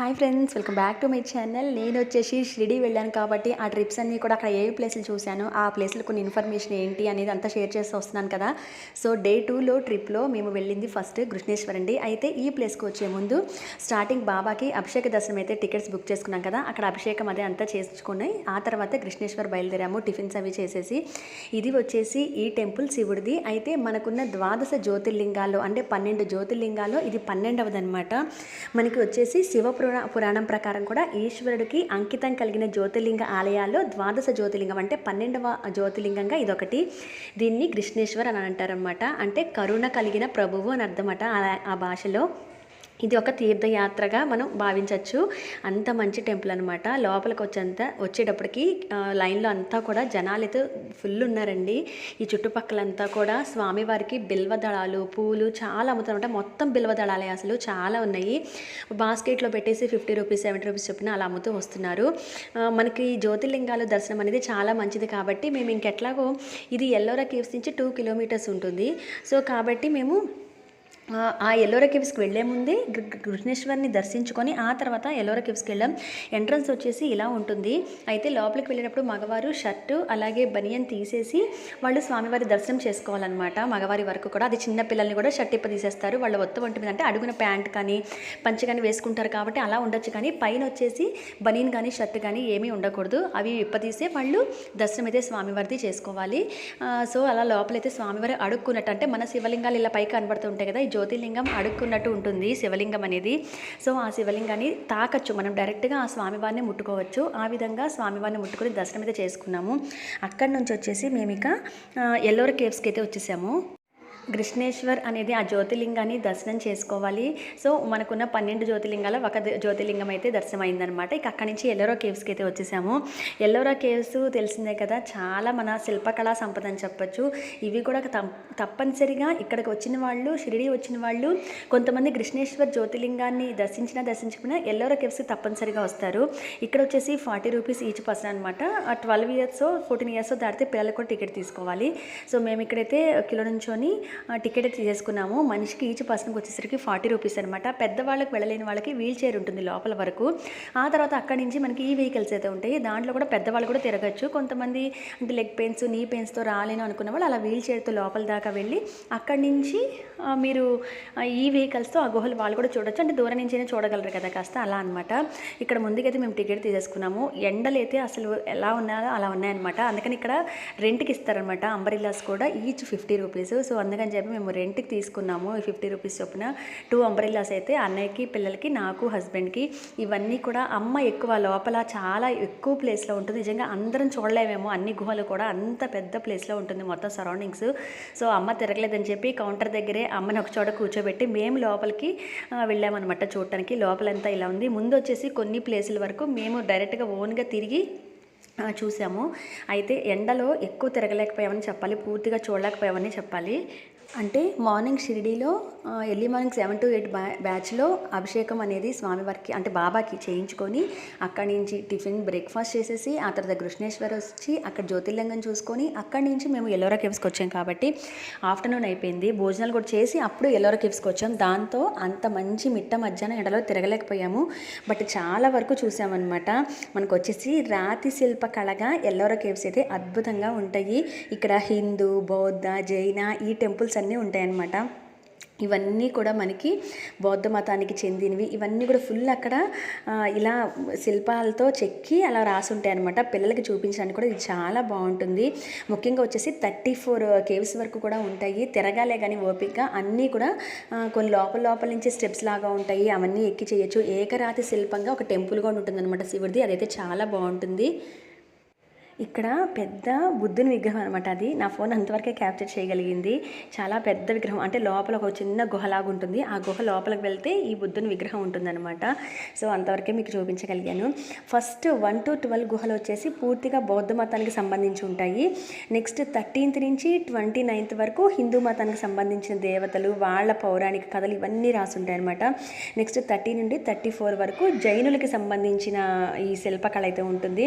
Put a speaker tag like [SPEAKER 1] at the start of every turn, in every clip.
[SPEAKER 1] Hi friends welcome back to my channel. నేను వచ్చేసి షిరిడి వెళ్ళాను కాబట్టి ఆ ట్రిప్స్ అన్నీ కూడా అక్కడ ఏ ప్లేసులు చూశాను ఆ ప్లేసులు కొన్ని ఇన్ఫర్మేషన్ ఏంటి అనేది అంతా షేర్ చేసి వస్తున్నాను కదా. సో డే టూలో ట్రిప్లో మేము వెళ్ళింది ఫస్ట్ కృష్ణేశ్వర్ అండి. అయితే ఈ ప్లేస్కి వచ్చే ముందు స్టార్టింగ్ బాబాకి అభిషేక దర్శనం అయితే టికెట్స్ బుక్ చేసుకున్నాం కదా. అక్కడ అభిషేకం అదే అంతా చేసుకుని ఆ తర్వాత కృష్ణేశ్వర్ బయలుదేరాము టిఫిన్స్ అవి చేసేసి. ఇది వచ్చేసి ఈ టెంపుల్ శివుడిది. అయితే మనకున్న ద్వాదశ జ్యోతిర్లింగాల్లో అంటే పన్నెండు జ్యోతిర్లింగాల్లో ఇది పన్నెండవది అనమాట మనకి వచ్చేసి శివపురం పురాణ పురాణం ప్రకారం కూడా ఈశ్వరుడికి అంకితం కలిగిన జ్యోతిర్లింగ ఆలయాల్లో ద్వాదశ జ్యోతిర్లింగం అంటే పన్నెండవ జ్యోతిర్లింగంగా ఇదొకటి. దీన్ని కృష్ణేశ్వర్ అని అంటారనమాట అంటే కరుణ కలిగిన ప్రభువు అని అర్థమట ఆ భాషలో. ఇది ఒక తీర్థయాత్రగా మనం భావించవచ్చు అంత మంచి టెంపుల్ అనమాట లోపలికి వచ్చేంత వచ్చేటప్పటికి లైన్లో అంతా కూడా జనాలు అయితే ఫుల్ ఉన్నారండి. ఈ చుట్టుపక్కలంతా కూడా స్వామివారికి బిల్వ దళాలు పూలు చాలా అమ్ముతారన్నమాట. మొత్తం బిల్వ దళాలే అసలు చాలా ఉన్నాయి. బాస్కెట్లో పెట్టేసి ఫిఫ్టీ రూపీస్ సెవెంటీ రూపీస్ చొప్పున అలా అమ్ముతూ వస్తున్నారు. మనకి జ్యోతిర్లింగాలు దర్శనం అనేది చాలా మంచిది కాబట్టి మేము ఇంకెట్లాగో ఇది ఎల్లోరా కేవ్స్ నుంచి టూ కిలోమీటర్స్ ఉంటుంది. సో కాబట్టి మేము ఆ, ఆ ఎల్లోరా కేవ్స్కి వెళ్ళే ముందే కృష్ణేశ్వరిని దర్శించుకొని ఆ తర్వాత ఎల్లోరా కేవ్స్కి వెళ్ళాం. ఎంట్రన్స్ వచ్చేసి ఇలా ఉంటుంది. అయితే లోపలికి వెళ్ళేటప్పుడు మగవారు షర్టు అలాగే బనియన్ తీసేసి వాళ్ళు స్వామివారి దర్శనం చేసుకోవాలన్నమాట. మగవారి వరకు కూడా. అది చిన్న పిల్లల్ని కూడా షర్ట్ ఇప్ప తీసేస్తారు వాళ్ళ ఒత్తు ఒంటి మీద అంటే అడుగున ప్యాంట్ కానీ పంచ కానీ వేసుకుంటారు కాబట్టి అలా ఉండొచ్చు. కానీ పైన వచ్చేసి బనియన్ కానీ షర్ట్ కానీ ఏమీ ఉండకూడదు. అవి ఇప్పతీసే వాళ్ళు దర్శనం అయితే స్వామివారిది చేసుకోవాలి. సో అలా లోపలైతే స్వామివారి అడుక్కున్నట్టు అంటే మన శివలింగాలు ఇలా పైకి కనబడుతుంటాయి కదా ఈ జ్యోతిర్లింగం అడుక్కున్నట్టు ఉంటుంది. శివలింగం అనేది. సో ఆ శివలింగాన్ని తాకచ్చు. మనం డైరెక్ట్గా ఆ స్వామివారిని ముట్టుకోవచ్చు. ఆ విధంగా స్వామివారిని ముట్టుకొని దర్శనం అయితే చేసుకున్నాము. అక్కడి నుంచి వచ్చేసి మేము ఇక ఎల్లోర కేవ్స్కి అయితే వచ్చేసాము. కృష్ణేశ్వర్ అనేది ఆ జ్యోతిర్లింగాన్ని దర్శనం చేసుకోవాలి. సో మనకున్న పన్నెండు జ్యోతిర్లింగాల ఒక ద- జ్యోతిర్లింగం అయితే దర్శనం అయిందనమాట ఇక అక్కడి నుంచి ఎల్లోరా కేవ్స్కి అయితే వచ్చేసాము. ఎల్లోరా కేవ్స్ తెలిసిందే కదా చాలా మన శిల్పకళా సంపద అని చెప్పొచ్చు. ఇవి కూడా తప్పనిసరిగా ఇక్కడికి వచ్చిన వాళ్ళు షిరిడి వచ్చిన వాళ్ళు కొంతమంది కృష్ణేశ్వర్ జ్యోతిర్లింగాన్ని దర్శించినా దర్శించకుండా ఎల్లోరా కేవ్స్కి తప్పనిసరిగా వస్తారు. ఇక్కడ వచ్చేసి ఫార్టీ రూపీస్ ఈచ్ పర్సన్ అనమాట ట్వెల్వ్ ఇయర్స్ ఫోర్టీన్ ఇయర్స్ దాటితే పిల్లలకు కూడా టికెట్ తీసుకోవాలి. సో మేము ఇక్కడైతే కిలో నుంచొని టికెట్ అయితే తీసుకున్నాము. మనిషికి ఈచ్ పర్సన్కి వచ్చేసరికి ఫార్టీ రూపీస్ అనమాట పెద్దవాళ్ళకి వెళ్ళలేని వాళ్ళకి వీల్ చైర్ ఉంటుంది లోపల వరకు. ఆ తర్వాత అక్కడి నుంచి మనకి ఈ వెహికల్స్ అయితే ఉంటాయి. దాంట్లో కూడా పెద్దవాళ్ళు కూడా తిరగచ్చు. కొంతమంది అంటే లెగ్ పెయిన్స్ నీ పెయిన్స్తో రాలేను అనుకున్న వాళ్ళు అలా వీల్ చైర్తో లోపల దాకా వెళ్ళి అక్కడి నుంచి మీరు ఈ వెహికల్స్తో ఆ గుహలు వాళ్ళు కూడా చూడొచ్చు. అంటే దూరం నుంచైనా చూడగలరు కదా కాస్త అలా అనమాట ఇక్కడ ముందుకైతే మేము టికెట్ తీసేసుకున్నాము ఎండలు అయితే అసలు ఎలా ఉన్నాయో అలా ఉన్నాయన్నమాట. అందుకని ఇక్కడ రెంట్కి ఇస్తారనమాట అంబరిల్లాస్ కూడా ఈచ్ ఫిఫ్టీ రూపీస్. సో అందుకని చెప్పి మేము రెంట్కి తీసుకున్నాము. ఫిఫ్టీ రూపీస్ చొప్పున టూ అంబ్రెల్లాస్ అయితే అన్నయ్యకి పిల్లలకి నాకు హస్బెండ్కి ఇవన్నీ కూడా అమ్మ ఎక్కువ లోపల చాలా ఎక్కువ ప్లేస్లో ఉంటుంది. నిజంగా అందరం చూడలేమేమో అన్ని గుహలు కూడా అంత పెద్ద ప్లేస్లో ఉంటుంది మొత్తం సరౌండింగ్స్. సో అమ్మ తిరగలేదని చెప్పి కౌంటర్ దగ్గరే అమ్మని ఒక చోట కూర్చోబెట్టి మేము లోపలికి వెళ్ళామన్నమాట చూడటానికి. లోపలంతా ఇలా ఉంది. ముందు వచ్చేసి కొన్ని ప్లేసుల వరకు మేము డైరెక్ట్గా ఓన్గా తిరిగి చూసాము. అయితే ఎండలో ఎక్కువ తిరగలేకపోయామని చెప్పాలి. పూర్తిగా చూడలేకపోయామని చెప్పాలి. అంటే మార్నింగ్ షిరిడీలో early morning seven to eight బ్యా బ్యాచ్లో అభిషేకం అనేది స్వామివారికి అంటే బాబాకి చేయించుకొని అక్కడి నుంచి టిఫిన్ బ్రేక్ఫాస్ట్ చేసేసి ఆ తర్వాత కృష్ణేశ్వర్ వచ్చి అక్కడ జ్యోతిర్లింగం చూసుకొని అక్కడి నుంచి మేము ఎల్లోరా కేవ్స్కి వచ్చాం కాబట్టి ఆఫ్టర్నూన్ అయిపోయింది. భోజనాలు కూడా చేసి అప్పుడు ఎల్లోరా కేవ్స్కి వచ్చాం. దాంతో అంత మంచి మిట్ట మధ్యాహ్నం ఎండలో తిరగలేకపోయాము. బట్ చాలా వరకు చూసామన్నమాట. మనకు వచ్చేసి రాతి శిల్ప కళగా ఎల్లోరా కేవ్స్ అయితే అద్భుతంగా ఉంటాయి. ఇక్కడ హిందూ బౌద్ధ జైన ఈ టెంపుల్స్ అన్నీ ఉంటాయన్నమాట. ఇవన్నీ కూడా మనకి బౌద్ధ మతానికి చెందినవి. ఇవన్నీ కూడా ఫుల్ అక్కడ ఇలా శిల్పాలతో చెక్కి అలా రాసి ఉంటాయి అనమాట పిల్లలకి చూపించడానికి కూడా ఇది చాలా బాగుంటుంది. ముఖ్యంగా వచ్చేసి థర్టీ ఫోర్ కేవ్స్ వరకు కూడా ఉంటాయి. తిరగాలే కానీ ఓపిక అన్నీ కూడా కొన్ని లోపల లోపల నుంచి స్టెప్స్ లాగా ఉంటాయి. అవన్నీ ఎక్కి చేయొచ్చు. ఏకరాతి శిల్పంగా ఒక టెంపుల్ కూడా ఉంటుంది అనమాట శివుడిది. అదైతే చాలా బాగుంటుంది. ఇక్కడ పెద్ద బుద్ధుని విగ్రహం అనమాట అది. నా ఫోన్ అంతవరకే క్యాప్చర్ చేయగలిగింది. చాలా పెద్ద విగ్రహం. అంటే లోపల ఒక చిన్న గుహలాగా ఉంటుంది. ఆ గుహ లోపలికి వెళ్తే ఈ బుద్ధుని విగ్రహం ఉంటుందన్నమాట. సో అంతవరకే మీకు చూపించగలిగాను. ఫస్ట్ వన్ టు ట్వెల్వ్ గుహలు వచ్చేసి పూర్తిగా బౌద్ధ మతానికి సంబంధించి ఉంటాయి. నెక్స్ట్ థర్టీన్త్ నుంచి ట్వంటీ నైన్త్ వరకు హిందూ మతానికి సంబంధించిన దేవతలు వాళ్ళ పౌరాణిక కథలు ఇవన్నీ రాసుంటాయి అనమాట నెక్స్ట్ థర్టీ నుండి థర్టీ ఫోర్ వరకు జైనులకి సంబంధించిన ఈ శిల్పకళ అయితే ఉంటుంది.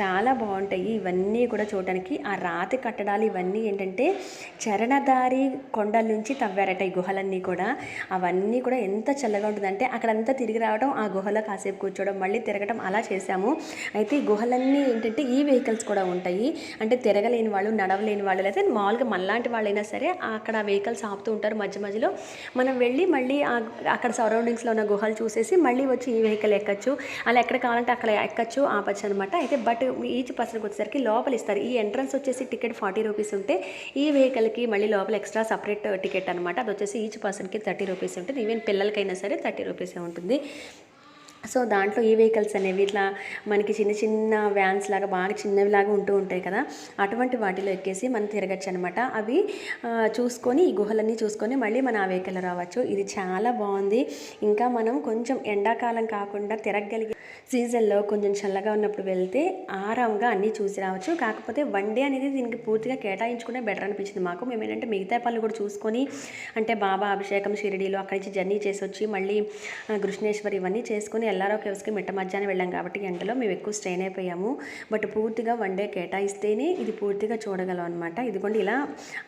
[SPEAKER 1] చాలా బాగుంటాయి. ఇవన్నీ కూడా చూడడానికి ఆ రాతి కట్టడాలు ఇవన్నీ ఏంటంటే చరణదారి కొండల నుంచి తవ్వారట ఈ గుహలన్నీ కూడా. అవన్నీ కూడా ఎంత చల్లగా ఉంటుందంటే అక్కడంతా తిరిగి రావడం ఆ గుహలో కాసేపు కూర్చోవడం మళ్ళీ తిరగడం అలా చేశాము. అయితే ఈ గుహలన్నీ ఏంటంటే ఈ వెహికల్స్ కూడా ఉంటాయి. అంటే తిరగలేని వాళ్ళు నడవలేని వాళ్ళు లేదా మామూలుగా మళ్ళాంటి వాళ్ళైనా సరే అక్కడ వెహికల్స్ ఆపుతూ ఉంటారు మధ్య మధ్యలో. మనం వెళ్ళి మళ్ళీ అక్కడ సరౌండింగ్స్లో ఉన్న గుహలు చూసేసి మళ్ళీ వచ్చి ఈ వెహికల్ ఎక్కచ్చు. అలా ఎక్కడ కావాలంటే అక్కడ ఎక్కచ్చు ఆపచ్చు అనమాట అయితే బట్ ఈచ్ పర్సన్కి వచ్చేసరికి లోపల ఇస్తారు. ఈ ఎంట్రన్స్ వచ్చేసి టికెట్ ఫార్టీ రూపీస్ ఉంటే ఈ వెహికల్కి మళ్ళీ లోపల ఎక్స్ట్రా సపరేట్ టికెట్ అనమాట అది వచ్చేసి ఈచ్ పర్సన్కి థర్టీ రూపీస్ ఉంటుంది. ఈవెన్ పిల్లలకైనా సరే థర్టీ రూపీసే ఉంటుంది. సో దాంట్లో ఈ వెహికల్స్ అనేవి ఇట్లా మనకి చిన్న చిన్న వ్యాన్స్ లాగా బాగా చిన్నవి లాగా ఉంటూ ఉంటాయి కదా. అటువంటి వాటిలో ఎక్కేసి మనం తిరగచ్చు అనమాట అవి చూసుకొని ఈ గుహలన్నీ చూసుకొని మళ్ళీ మన ఆ వెహికల్ రావచ్చు. ఇది చాలా బాగుంది. ఇంకా మనం కొంచెం ఎండాకాలం కాకుండా తిరగలిగే సీజన్లో కొంచెం చల్లగా ఉన్నప్పుడు వెళ్తే ఆరాంగా అన్నీ చూసి రావచ్చు. కాకపోతే వన్ డే అనేది దీనికి పూర్తిగా కేటాయించుకునే బెటర్ అనిపించింది మాకు. మేము ఏంటంటే మిగతా పనులు కూడా చూసుకొని అంటే బాబా అభిషేకం షిరిడీలో అక్కడి నుంచి జర్నీ చేసి వచ్చి మళ్ళీ ఆ, కృష్ణేశ్వర్ ఇవన్నీ చేసుకుని ఎల్లారో కేవ్స్కి మిట్ట మధ్యాహ్నం వెళ్ళాం కాబట్టి ఎండలో మేము ఎక్కువ స్ట్రెయిన్ అయిపోయాము. బట్ పూర్తిగా వన్ డే కేటాయిస్తేనే ఇది పూర్తిగా చూడగలం అనమాట ఇదిగోండి ఇలా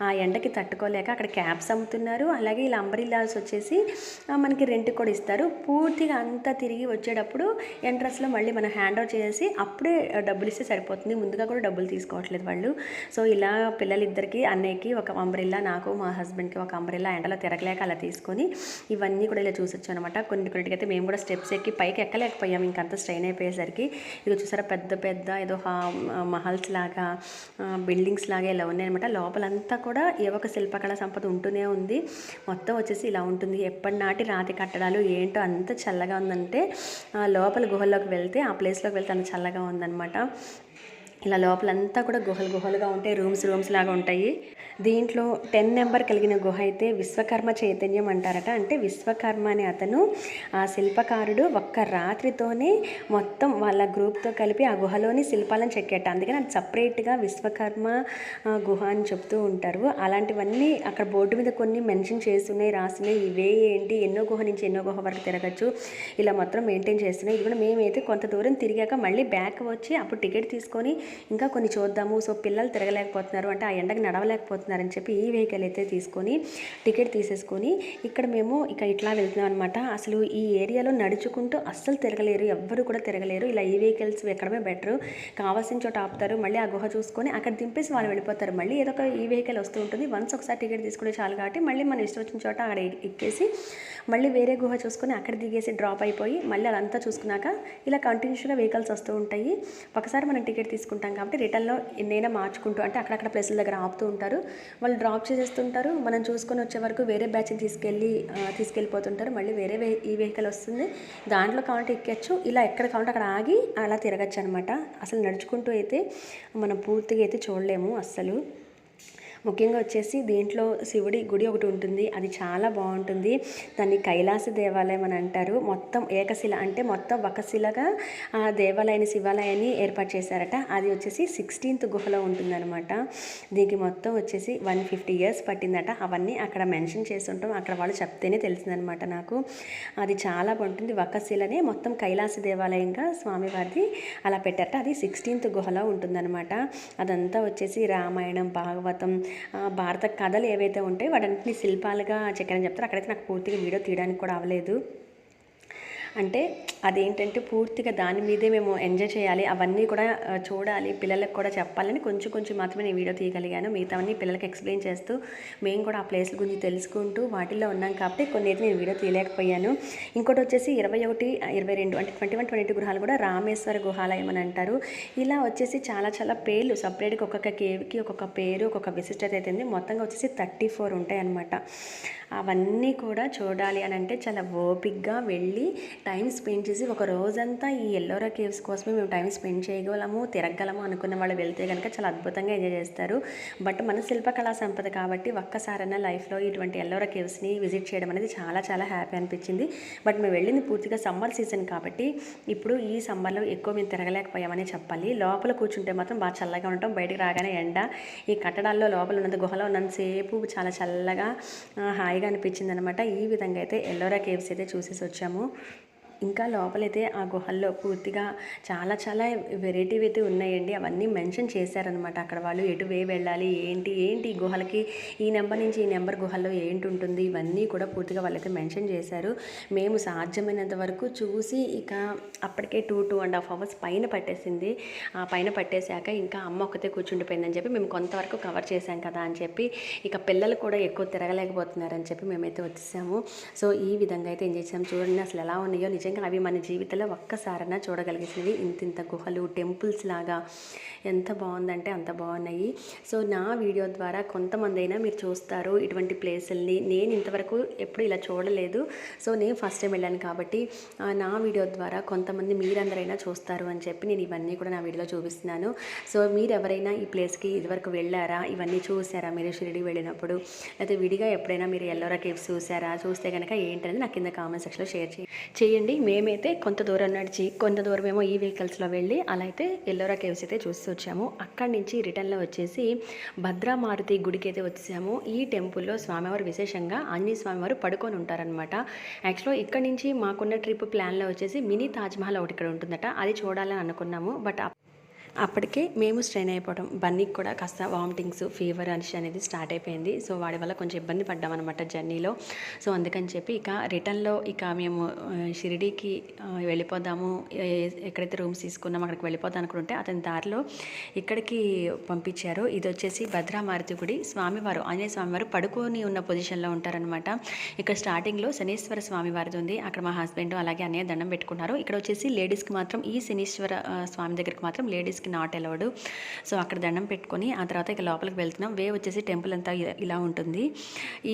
[SPEAKER 1] ఆ ఎండకి తట్టుకోలేక అక్కడ క్యాబ్స్ అమ్ముతున్నారు. అలాగే ఇలా అంబ్రిల్లాస్ వచ్చేసి మనకి రెంట్ కూడా ఇస్తారు. పూర్తిగా అంతా తిరిగి వచ్చేటప్పుడు ఎంట్రన్స్లో మళ్ళీ మనం హ్యాండ్ ఓవర్ చేసి అప్పుడే డబ్బులు ఇస్తే సరిపోతుంది. ముందుగా కూడా డబ్బులు తీసుకోవట్లేదు వాళ్ళు. సో ఇలా పిల్లలిద్దరికి అన్నయ్యకి ఒక అంబ్రిల్లా నాకు మా హస్బెండ్కి ఒక అంబ్రిల్లా ఎండలో తిరగలేక అలా తీసుకొని ఇవన్నీ కూడా ఇలా చూసొచ్చు అనమాట కొన్ని కొన్నిటికైతే మేము కూడా స్టెప్స్ ఎక్కి పైకి ఎక్కలేకపోయాం. ఇంకంత స్ట్రెయిన్ అయిపోయేసరికి ఇక చూసారా పెద్ద పెద్ద ఏదో హా- మహల్స్ లాగా బిల్డింగ్స్ లాగా ఇలా ఉన్నాయన్నమాట లోపలంతా కూడా ఏ ఒక శిల్పకళ సంపద ఉంటూనే ఉంది. మొత్తం వచ్చేసి ఇలా ఉంటుంది. ఎప్పటి నాటి రాతి కట్టడాలు ఏంటో అంత చల్లగా ఉందంటే లోపల గుహలో గుహల్లోకి వెళ్తే ఆ ప్లేస్లోకి వెళ్తే అంత చల్లగా ఉందన్నమాట. ఇలా లోపలంతా కూడా గుహలు గుహలుగా ఉంటాయి రూమ్స్ రూమ్స్ లాగా ఉంటాయి. దీంట్లో టెన్ నెంబర్ కలిగిన గుహ అయితే విశ్వకర్మ చైతన్యం అంటారట. అంటే విశ్వకర్మ అనే అతను ఆ శిల్పకారుడు ఒక్క రాత్రితోనే మొత్తం వాళ్ళ గ్రూప్తో కలిపి ఆ గుహలోని శిల్పాలను చెక్కేట అందుకని అది సపరేట్గా విశ్వకర్మ గుహ అని చెప్తూ ఉంటారు. అలాంటివన్నీ అక్కడ బోర్డు మీద కొన్ని మెన్షన్ చేస్తున్నాయి రాసినాయి ఇవే ఏంటి? ఎన్నో గుహ నుంచి ఎన్నో గుహ వరకు తిరగచ్చు. ఇలా మొత్తం మెయింటైన్ చేస్తున్నాయి. ఇది కూడా మేమైతే కొంత దూరం తిరిగాక మళ్ళీ బ్యాక్ వచ్చి అప్పుడు టికెట్ తీసుకొని ఇంకా కొన్ని చూద్దాము. సో పిల్లలు తిరగలేకపోతున్నారు. అంటే ఆ ఎండకు నడవలేకపోతున్నారు. నడవలేకపోతున్నారని చెప్పి ఈ వెహికల్ అయితే తీసుకొని టికెట్ తీసేసుకొని ఇక్కడ మేము ఇక ఇట్లా వెళ్తున్నాం అనమాట అసలు ఈ ఏరియాలో నడుచుకుంటూ అస్సలు తిరగలేరు ఎవ్వరు కూడా తిరగలేరు. ఇలా ఈ వెహికల్స్ ఎక్కడమే బెటర్. కావాల్సిన చోట ఆపుతారు మళ్ళీ ఆ గుహ చూసుకొని అక్కడ దింపేసి వాళ్ళు వెళ్ళిపోతారు. మళ్ళీ ఏదో ఒక ఈ వెహికల్ వస్తూ ఉంటుంది. వన్స్ ఒకసారి టికెట్ తీసుకుంటే చాలు కాబట్టి మళ్ళీ మనం ఇష్టం వచ్చిన చోట అక్కడ ఎక్కేసి మళ్ళీ వేరే గుహ చూసుకొని అక్కడ దిగేసి డ్రాప్ అయిపోయి మళ్ళీ అదంతా చూసుకున్నాక ఇలా కంటిన్యూస్గా వెహికల్స్ వస్తూ ఉంటాయి. ఒకసారి మనం టికెట్ తీసుకుంటాం కాబట్టి రిటర్న్లో ఎన్నైనా మార్చుకుంటూ అంటే అక్కడక్కడ ప్లేసుల దగ్గర ఆపుతూ ఉంటారు. వాళ్ళు డ్రాప్ చేసేస్తుంటారు. మనం చూసుకొని వచ్చే వరకు వేరే బ్యాచ్ని తీసుకెళ్ళి తీసుకెళ్ళిపోతుంటారు. మళ్ళీ వేరే వెహి ఈ వెహికల్ వస్తుంది. దాంట్లో కావాలంటే ఎక్కచ్చు ఇలా ఎక్కడ కావాలంటే అక్కడ ఆగి అలా తిరగచ్చు అనమాట అసలు నడుచుకుంటూ అయితే మనం పూర్తిగా అయితే చూడలేము అస్సలు. ముఖ్యంగా వచ్చేసి దీంట్లో శివుడి గుడి ఒకటి ఉంటుంది. అది చాలా బాగుంటుంది. దాన్ని కైలాస దేవాలయం అని అంటారు. మొత్తం ఏకశిల అంటే మొత్తం ఒకశిలగా ఆ దేవాలయాన్ని శివాలయాన్ని ఏర్పాటు చేశారట. అది వచ్చేసి సిక్స్టీన్త్ గుహలో ఉంటుందన్నమాట. దీనికి మొత్తం వచ్చేసి వన్ ఫిఫ్టీ ఇయర్స్ పట్టిందట. అవన్నీ అక్కడ మెన్షన్ చేసి ఉంటాం అక్కడ వాళ్ళు చెప్తేనే తెలిసిందనమాట నాకు. అది చాలా బాగుంటుంది. వకశిలనే మొత్తం కైలాస దేవాలయంగా స్వామివారిది అలా పెట్టారట. అది సిక్స్టీన్త్ గుహలో ఉంటుందన్నమాట. అదంతా వచ్చేసి రామాయణం భాగవతం భారత కథలు ఏవైతే ఉంటాయో వాటన్నింటినీ శిల్పాలుగా చెక్కారని చెప్తారు. అక్కడైతే నాకు పూర్తిగా వీడియో తీయడానికి కూడా అవ్వలేదు. అంటే అదేంటంటే పూర్తిగా దాని మీదే మేము ఎంజాయ్ చేయాలి. అవన్నీ కూడా చూడాలి. పిల్లలకు కూడా చెప్పాలని కొంచెం కొంచెం మాత్రమే నేను వీడియో తీయగలిగాను. మిగతావన్నీ పిల్లలకి ఎక్స్ప్లెయిన్ చేస్తూ మేము కూడా ఆ ప్లేస్ల గురించి తెలుసుకుంటూ వాటిల్లో ఉన్నాం కాబట్టి కొన్ని అయితే నేను వీడియో తీయలేకపోయాను. ఇంకోటి వచ్చేసి ఇరవై ఒకటి ఇరవై రెండు అంటే ట్వంటీ వన్ ట్వంటీ గృహాలు కూడా రామేశ్వర గుహాలయం అని అంటారు. ఇలా వచ్చేసి చాలా చాలా పేర్లు సపరేట్గా ఒక్కొక్క కేవ్కి ఒక్కొక్క పేరు ఒక్కొక్క విశిష్టత అయితే ఉంది. మొత్తంగా వచ్చేసి థర్టీ ఫోర్ ఉంటాయి అన్నమాట అవన్నీ కూడా చూడాలి అని అంటే చాలా ఓపిక్గా వెళ్ళి టైం స్పెండ్ చేసి ఒక రోజంతా ఈ ఎల్లోరా కేవ్స్ కోసమే మేము టైం స్పెండ్ చేయగలము తిరగలము అనుకున్న వాళ్ళు వెళ్తే కనుక చాలా అద్భుతంగా ఎంజాయ్ చేస్తారు. బట్ మన శిల్పకళా సంపద కాబట్టి ఒక్కసారైనా లైఫ్లో ఇటువంటి ఎల్లోరా కేవ్స్ని విజిట్ చేయడం అనేది చాలా చాలా హ్యాపీ అనిపించింది. బట్ మేము వెళ్ళింది పూర్తిగా సమ్మర్ సీజన్ కాబట్టి ఇప్పుడు ఈ సమ్మర్లో ఎక్కువ మేము తిరగలేకపోయామని చెప్పాలి. లోపల కూర్చుంటే మాత్రం బాగా చల్లగా ఉంటాం బయటకు రాగానే ఎండ. ఈ కట్టడాల్లో లోపల ఉన్నంత గుహలో ఉన్నంతసేపు చాలా చల్లగా హాయిగా అనిపించింది అనమాట ఈ విధంగా అయితే ఎల్లోరా కేవ్స్ అయితే చూసేసి వచ్చాము. ఇంకా లోపలైతే ఆ గుహల్లో పూర్తిగా చాలా చాలా వెరైటీవి అయితే ఉన్నాయండి. అవన్నీ మెన్షన్ చేశారనమాట అక్కడ వాళ్ళు ఎటు వే వెళ్ళాలి ఏంటి ఏంటి ఈ గుహలకి ఈ నెంబర్ నుంచి ఈ నెంబర్ గుహల్లో ఏంటి ఉంటుంది ఇవన్నీ కూడా పూర్తిగా వాళ్ళైతే మెన్షన్ చేశారు. మేము సాధ్యమైనంత వరకు చూసి ఇక అప్పటికే two two and half hours పైన పట్టేసింది. ఆ పైన పట్టేశాక ఇంకా అమ్మ ఒకతే కూర్చుండిపోయిందని చెప్పి మేము కొంతవరకు కవర్ చేశాం కదా అని చెప్పి ఇక పిల్లలు కూడా ఎక్కువ తిరగలేకపోతున్నారని చెప్పి మేమైతే వచ్చేసాము. సో ఈ విధంగా అయితే ఏం చేసాము చూడండి అసలు ఎలా ఉన్నాయో నిజం నిజంగా అవి మన జీవితంలో ఒక్కసారైనా చూడగలిగినవి ఇంత ఇంత గుహలు టెంపుల్స్ లాగా ఎంత బాగుందంటే అంత బాగున్నాయి. సో నా వీడియో ద్వారా కొంతమంది అయినా మీరు చూస్తారు ఇటువంటి ప్లేసుల్ని. నేను ఇంతవరకు ఎప్పుడు ఇలా చూడలేదు. సో నేను ఫస్ట్ టైం వెళ్ళాను కాబట్టి నా వీడియో ద్వారా కొంతమంది మీరందరైనా చూస్తారు అని చెప్పి నేను ఇవన్నీ కూడా నా వీడియోలో చూపిస్తున్నాను. సో మీరు ఎవరైనా ఈ ప్లేస్కి ఇదివరకు వెళ్ళారా? ఇవన్నీ చూసారా? మీరు షిరిడి వెళ్ళినప్పుడు లేకపోతే విడిగా ఎప్పుడైనా మీరు ఎల్లోరా కేవ్స్ చూసారా? చూస్తే కనుక ఏంటనేది నాకు కింద కామెంట్ సెక్షన్లో షేర్ చేయండి. మేమైతే కొంత దూరం నడిచి కొంత దూరం ఏమో ఈ వెహికల్స్లో వెళ్ళి అలా అయితే ఎల్లోరా కేవ్స్ అయితే చూసి వచ్చాము. అక్కడి నుంచి రిటర్న్లో వచ్చేసి భద్రామారుతి గుడికి అయితే వచ్చాము ఈ టెంపుల్లో స్వామివారు విశేషంగా ఆంజనేయ స్వామివారు పడుకొని ఉంటారనమాట యాక్చువల్గా ఇక్కడ నుంచి మాకున్న ట్రిప్ ప్లాన్లో వచ్చేసి మినీ తాజ్మహల్ ఒకటి ఇక్కడ ఉంటుందట. అది చూడాలని అనుకున్నాము బట్ అప్పటికే మేము స్ట్రెయిన్ అయిపోవడం బన్నీకి కూడా కాస్త వామిటింగ్స్ ఫీవర్ అనేసి అనేది స్టార్ట్ అయిపోయింది. సో వాడి వల్ల కొంచెం ఇబ్బంది పడ్డాం అనమాట జర్నీలో. సో అందుకని చెప్పి ఇక రిటర్న్లో ఇక మేము షిరిడీకి వెళ్ళిపోదాము. ఎక్కడైతే రూమ్స్ తీసుకున్నాం అక్కడికి వెళ్ళిపోదాం అనుకుంటే అతని దారిలో ఇక్కడికి పంపించారు. ఇది వచ్చేసి భద్రామారుతి గుడి. స్వామివారు ఆంజనేయ స్వామివారు పడుకొని ఉన్న పొజిషన్లో ఉంటారనమాట ఇక్కడ స్టార్టింగ్లో శనీశ్వర స్వామివారిది ఉంది. అక్కడ మా హస్బెండ్ అలాగే అన్నయ్య దండం పెట్టుకున్నారు. ఇక్కడ వచ్చేసి లేడీస్కి మాత్రం ఈ శనీశ్వర స్వామి దగ్గరికి మాత్రం లేడీస్కి నాట్ అలౌడ్ సో అక్కడ దండం పెట్టుకొని ఆ తర్వాత ఇక లోపలికి వెళ్తున్నాం. వే వచ్చేసి టెంపుల్ అంతా ఇలా ఉంటుంది.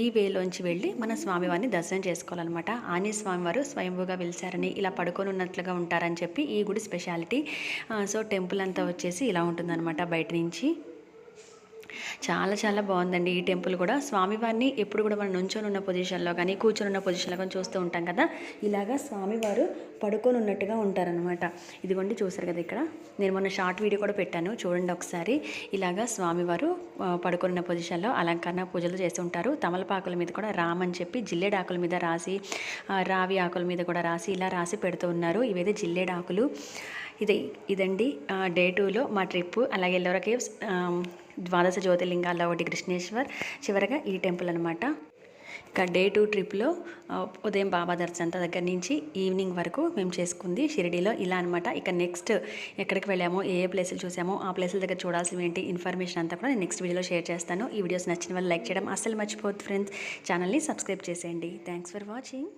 [SPEAKER 1] ఈ వేలోంచి వెళ్ళి మన స్వామివారిని దర్శనం చేసుకోవాలన్నమాట. ఆంజనేయ స్వామివారు స్వయంభూగా వెలిసారని ఇలా పడుకొని ఉన్నట్లుగా ఉంటారని చెప్పి ఈ గుడి స్పెషాలిటీ సో టెంపుల్ అంతా వచ్చేసి ఇలా ఉంటుందన్నమాట బయట నుంచి. చాలా చాలా బాగుందండి ఈ టెంపుల్ కూడా. స్వామివారిని ఎప్పుడు కూడా మనం నుంచొని ఉన్న పొజిషన్లో కానీ కూర్చొని ఉన్న పొజిషన్లో కానీ చూస్తూ ఉంటాం కదా. ఇలాగా స్వామివారు పడుకొని ఉన్నట్టుగా ఉంటారనమాట ఇదిగోండి చూసారు కదా ఇక్కడ. నేను మొన్న షార్ట్ వీడియో కూడా పెట్టాను. చూడండి ఒకసారి. ఇలాగా స్వామివారు పడుకొని ఉన్న పొజిషన్లో అలంకరణ పూజలు చేస్తుంటారు తమలపాకుల మీద కూడా రామ్ అని చెప్పి జిల్లేడు ఆకుల మీద రాసి రావి ఆకుల మీద కూడా రాసి ఇలా రాసి పెడుతూ ఉన్నారు. ఇవైతే జిల్లేడు ఆకులు. ఇది ఇదండి. డే టూలో మా ట్రిప్ అలాగే ఎల్లోరా కేవ్స్ ద్వాదశ జ్యోతిర్లింగాల్లో ఒకటి కృష్ణేశ్వర్. చివరగా ఈ టెంపుల్ అనమాట ఇక డే టూ ట్రిప్లో ఉదయం బాబా దర్శనంత దగ్గర నుంచి ఈవినింగ్ వరకు మేము చేసుకుంది షిరిడీలో ఇలా అనమాట ఇక నెక్స్ట్ ఎక్కడికి వెళ్ళామో ఏ ఏ ప్లేసులు చూసామో ఆ ప్లేసుల దగ్గర చూడాల్సినవి ఏంటి ఇన్ఫర్మేషన్ అంతా కూడా నేను నెక్స్ట్ వీడియోలో షేర్ చేస్తాను. ఈ వీడియోస్ నచ్చిన వాళ్ళు లైక్ చేయడం అస్సలు మర్చిపోద్దు ఫ్రెండ్స్. ఛానల్ని సబ్స్క్రైబ్ చేసేయండి. Thanks for watching.